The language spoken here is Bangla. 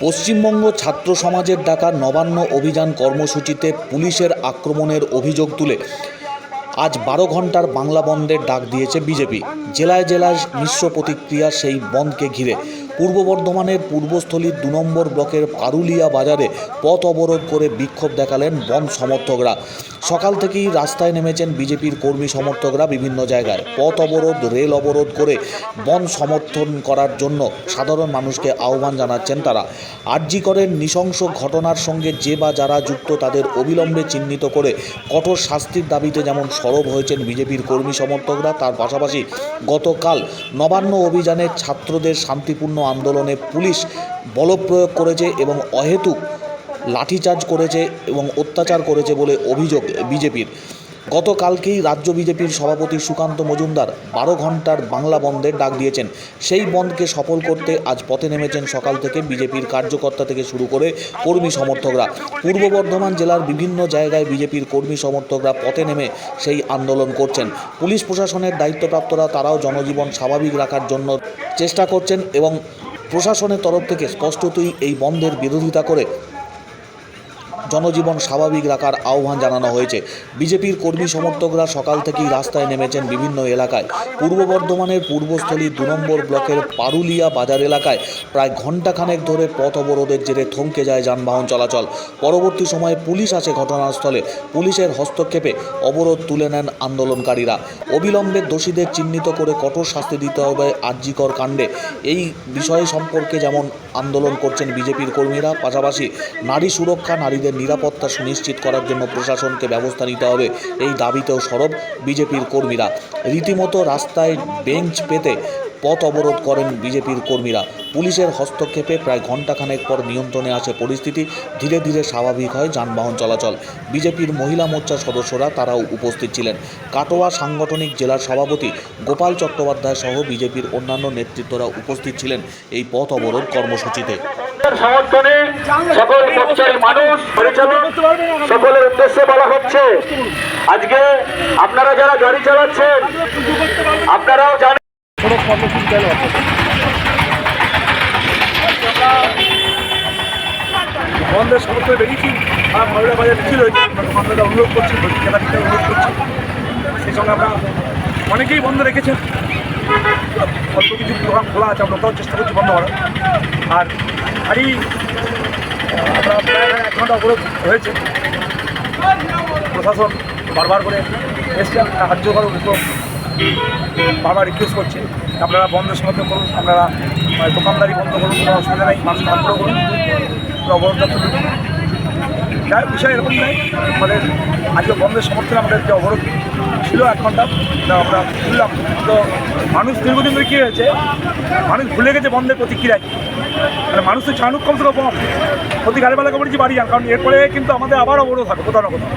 পশ্চিমবঙ্গ ছাত্র সমাজের ডাকা নবান্ন অভিযান কর্মসূচিতে পুলিশের আক্রমণের অভিযোগ তুলে। আজ বারো ঘণ্টার বাংলা বন্ধের ডাক দিয়েছে বিজেপি। জেলায় জেলায় মিশ্র প্রতিক্রিয়া সেই বন্ধকে ঘিরে। পূর্ব বর্ধমানের পূর্বস্থলীর দু নম্বর ব্লকের পারুলিয়া বাজারে পথ অবরোধ করে বিক্ষোভ দেখালেন বন সমর্থকরা। সকাল থেকেই রাস্তায় নেমেছেন বিজেপির কর্মী সমর্থকরা বিভিন্ন জায়গায়। পথ অবরোধ, রেল অবরোধ করে বন সমর্থন করার জন্য সাধারণ মানুষকে আহ্বান জানাচ্ছেন তারা। আরজি করেন নৃশংস ঘটনার সঙ্গে যে বা যারা যুক্ত তাদের অবিলম্বে চিহ্নিত করে কঠোর শাস্তির দাবিতে যেমন সরব হয়েছেন বিজেপির কর্মী সমর্থকরা, তার পাশাপাশি গতকাল নবান্ন অভিযানে ছাত্রদের শান্তিপূর্ণ আন্দোলনে পুলিশ বলপ্রয়োগ করেছে এবং অহেতুক লাঠিচার্জ করেছে এবং অত্যাচার করেছে বলে অভিযোগ বিজেপির। গতকালকেই রাজ্য বিজেপির সভাপতি সুকান্ত মজুমদার বারো ঘণ্টার বাংলা বন্ধের ডাক দিয়েছেন। সেই বন্ধকে সফল করতে আজ পথে নেমেছেন সকাল থেকে বিজেপির কার্যকর্তা থেকে শুরু করে কর্মী সমর্থকরা। পূর্ব বর্ধমান জেলার বিভিন্ন জায়গায় বিজেপির কর্মী সমর্থকরা পথে নেমে সেই আন্দোলন করছেন। পুলিশ প্রশাসনের দায়িত্বপ্রাপ্তরা তারাও জনজীবন স্বাভাবিক রাখার জন্য চেষ্টা করছেন এবং প্রশাসনের তরফ থেকে স্পষ্টতই এই বন্ধের বিরোধিতা করে জনজীবন স্বাভাবিক রাখার আহ্বান জানানো হয়েছে। বিজেপির কর্মী সমর্থকরা সকাল থেকেই রাস্তায় নেমেছেন বিভিন্ন এলাকায়। পূর্ব বর্ধমানের পূর্বস্থলী দু নম্বর ব্লকের পারুলিয়া বাজার এলাকায় প্রায় ঘণ্টাখানেক ধরে পথ অবরোধের জেরে থমকে যায় যানবাহন চলাচল। পরবর্তী সময়ে পুলিশ আসে ঘটনাস্থলে। পুলিশের হস্তক্ষেপে অবরোধ তুলে নেন আন্দোলনকারীরা। অবিলম্বে দোষীদের চিহ্নিত করে কঠোর শাস্তি দিতে হবে আর্যিকর কাণ্ডে। এই বিষয় সম্পর্কে যেমন আন্দোলন করছেন বিজেপির কর্মীরা। পাশাপাশি নারী সুরক্ষা, নারীদের নিরাপত্তা সুনিশ্চিত করার জন্য প্রশাসনকে ব্যবস্থা নিতে হবে। এই দাবিতেও সরব বিজেপির কর্মীরা। রীতিমতো রাস্তায় বেঞ্চ পেতে পথ অবরোধ করেন বিজেপির কর্মীরা। পুলিশের হস্তক্ষেপে প্রায় ঘণ্টাখানেক পর নিয়ন্ত্রণে আসে পরিস্থিতি। ধীরে ধীরে স্বাভাবিক হয় যানবাহন চলাচল। বিজেপির মহিলা মোর্চার সদস্যরা তারাও উপস্থিত ছিলেন। কাটোয়া সাংগঠনিক জেলার সভাপতি গোপাল চট্টোপাধ্যায় সহ বিজেপির অন্যান্য নেতৃত্বরা উপস্থিত ছিলেন এই পথ অবরোধ কর্মসূচিতে। সমর্থনে সকল মানুষ, পরিচালক, সকলের উদ্দেশ্যে বলা হচ্ছে, আজকে আপনারা যারা গাড়ি চালাচ্ছেন, আপনারাও জানেন বন্ধের সমর্থনে বেরিয়েছি আর মহিলা বাজার মিছিল হয়েছে। আমরা অনুরোধ করছি জেলা থেকে অনুরোধ করছি। সেই সঙ্গে আমরা অনেকেই বন্ধ রেখেছেন। অল্প কিছু দোকান খোলা আছে, আমরা ওটাও চেষ্টা করছি বন্ধ করার। আর গাড়ি আমরা এক ঘণ্টা অবরোধ হয়েছে। প্রশাসন বারবার করে এসছে সাহায্য করার উপর বারবার রিকোয়েস্ট করছে, আপনারা বন্ধের সমর্থন করুন, আপনারা দোকানদারি বন্ধ করুন, কোনো অসুবিধা নেই, মানুষ আগ্রহ করুন তুলুন যাই বিষয় এরকম নেই আমাদের আজকে বন্ধের সমর্থনে আমাদের যে অবরোধ ছিল এক ঘণ্টা, তা আমরা তুললাম তো মানুষ দীর্ঘদিন ধরে কী হয়েছে, মানুষ ভুলে গেছে বন্ধের প্রতিক্রিয়া কি। মানে মানুষ তো চানুক কমসে কম প্রতি গাড়িওয়ালাকে বলেছি বাড়ি যান, কারণ এরপরে কিন্তু আমাদের আবার অবরোধ হবে, কোথাও না কোথাও।